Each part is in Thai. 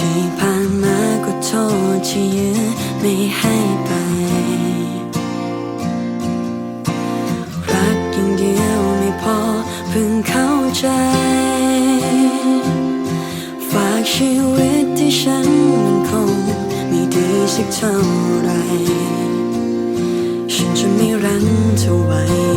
ที่ผ่านมาก็โทษที่ยื้อไม่ให้ไป รักอย่างเดียวไม่พอเพิ่งเข้าใจ ฝากชีวิตที่ฉันมันคงไม่ดีสักเท่าไร ฉันจะไม่รั้งเธอไว้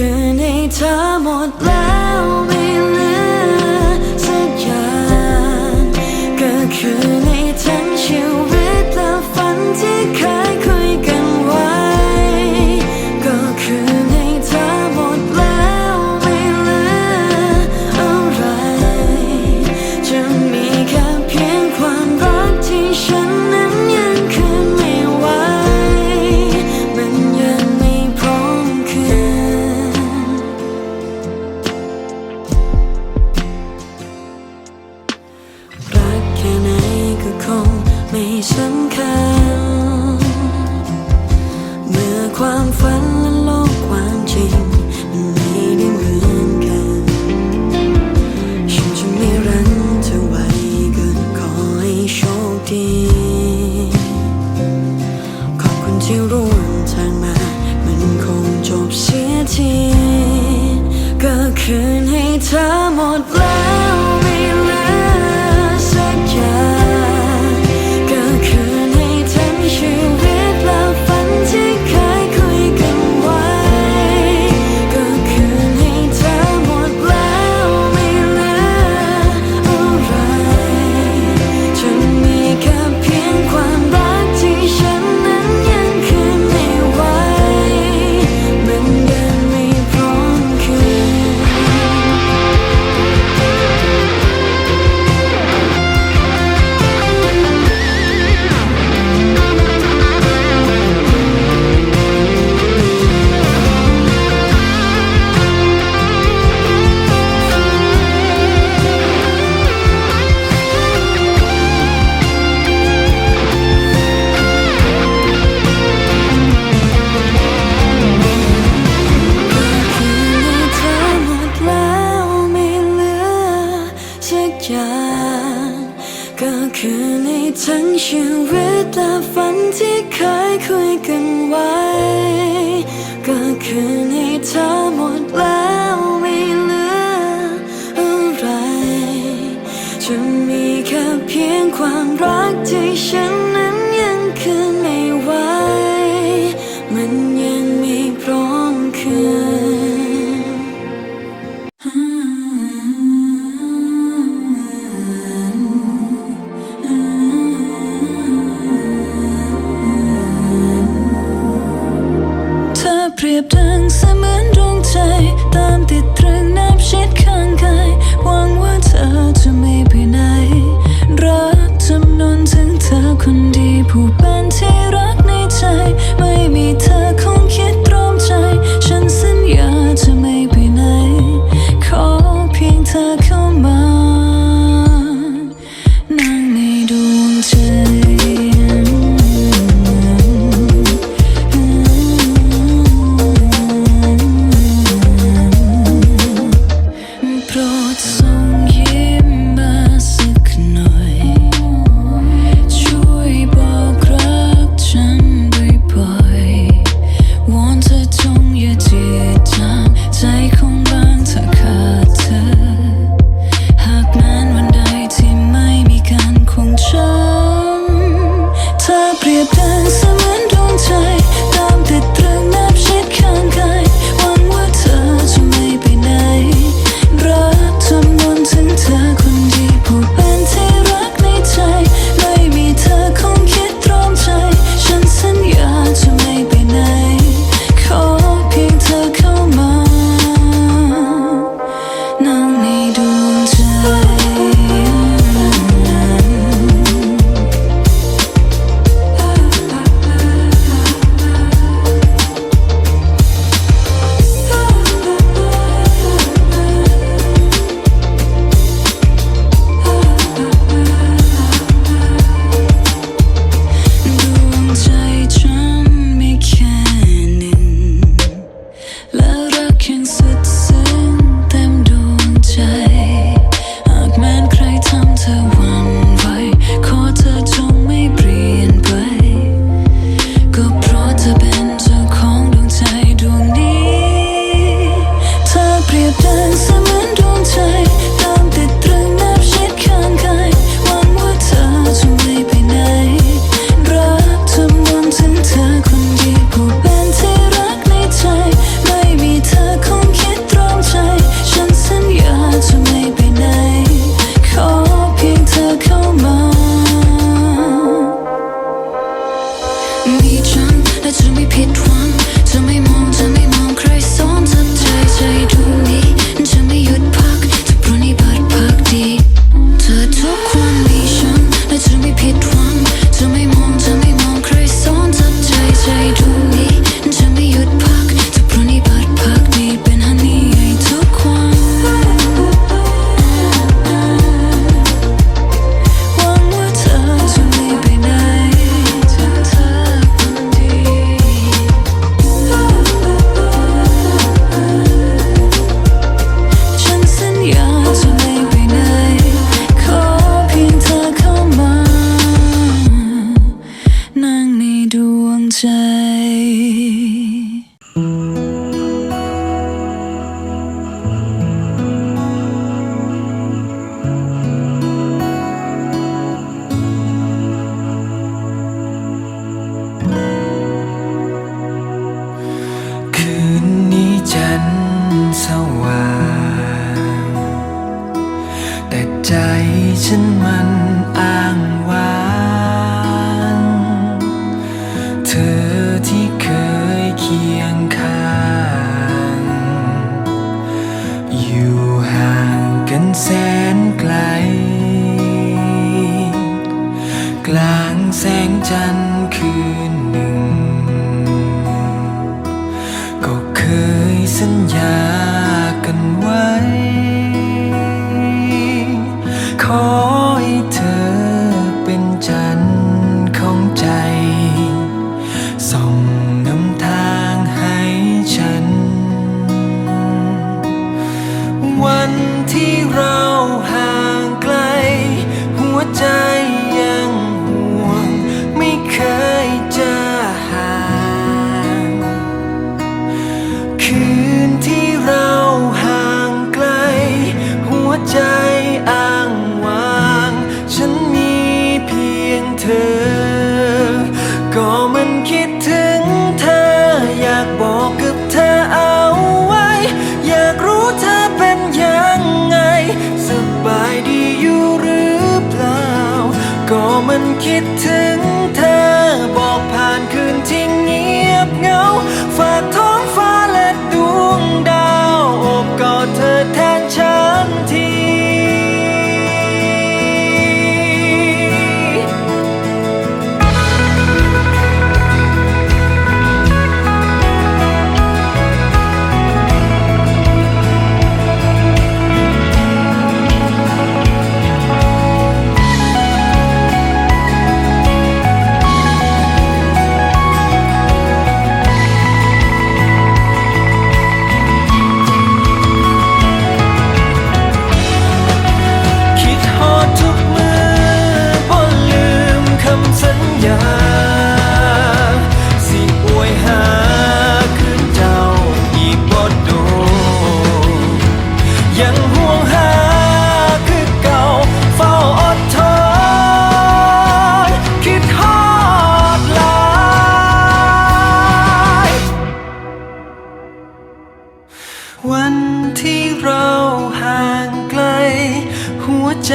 Trinity time on life. ที่ร่วมทางมา มันคงจบเสียที ก็คืนให้เธอ expectations ฉันมัน วันที่เราห่างไกล หัวใจ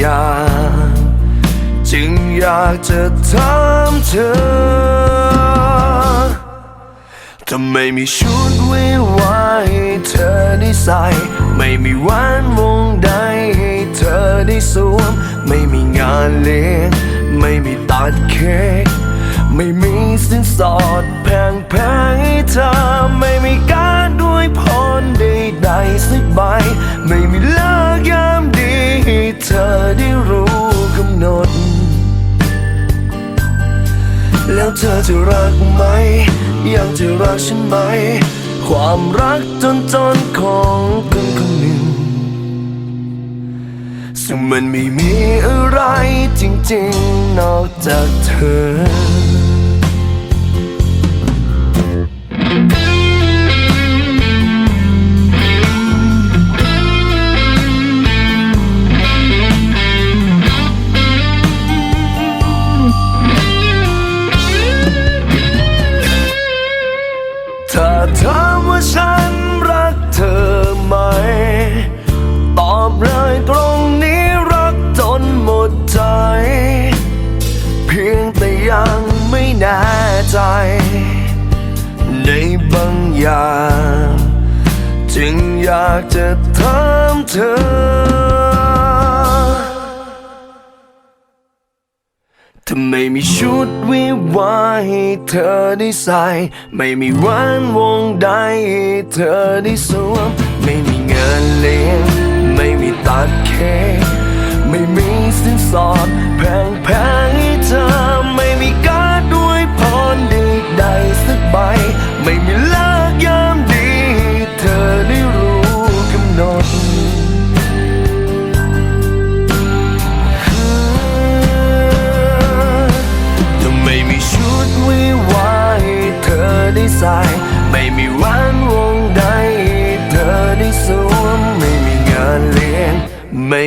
อย่าง จึงอยากจะถามเธอจะไม่มีชุดวิวาให้เธอได้ใส่ ไม่มีแหวนวงใดให้เธอได้สวม ไม่มีงานเลี้ยง ไม่มีตัดเค้กไม่มีสินสอดแพงแพงๆให้เธอ ไม่มีการด้วยพรใดๆสักใบ ไม่มีเลิกยามด ให้เธอได้รู้กำหนด แล้วเธอจะรักไหม ยังจะรักฉันไหม ความรักจนจนของคนคนหนึ่ง ซึ่งมันไม่มีอะไรจริงๆ นอกจากเธอ ถ้าไม่มีชุดวิวาให้เธอได้ใส่ ไม่มีแหวนวงใดให้เธอได้สวม ไม่มีเงินเลี้ยง ไม่มีตัดเค้กไม่มีสินสอดแพงแพงให้เธอ ไม่มีการด้วยพรใดๆสักใบ ไม่มี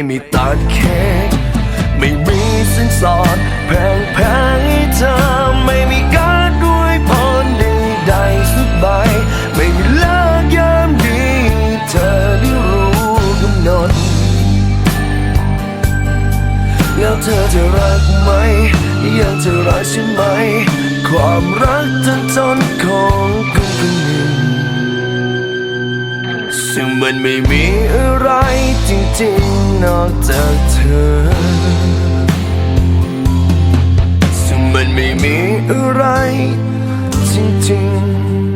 ม่มีตัดเค้กไม่มีสินสอดแพงแพงให้เธอไม่มีการด้วยพรใดๆสักใบไม่มีเลิกยามดีเธอได้รู้กำหนด แล้วเธอจะรักไหม ยังจะรักฉันไหม ความรักจนจนของคนคนหนึ่ง ซึ่งมันไม่มีอะไรจริงๆนอกจากเธอ ซึ่งมันไม่มีอะไรจริงๆ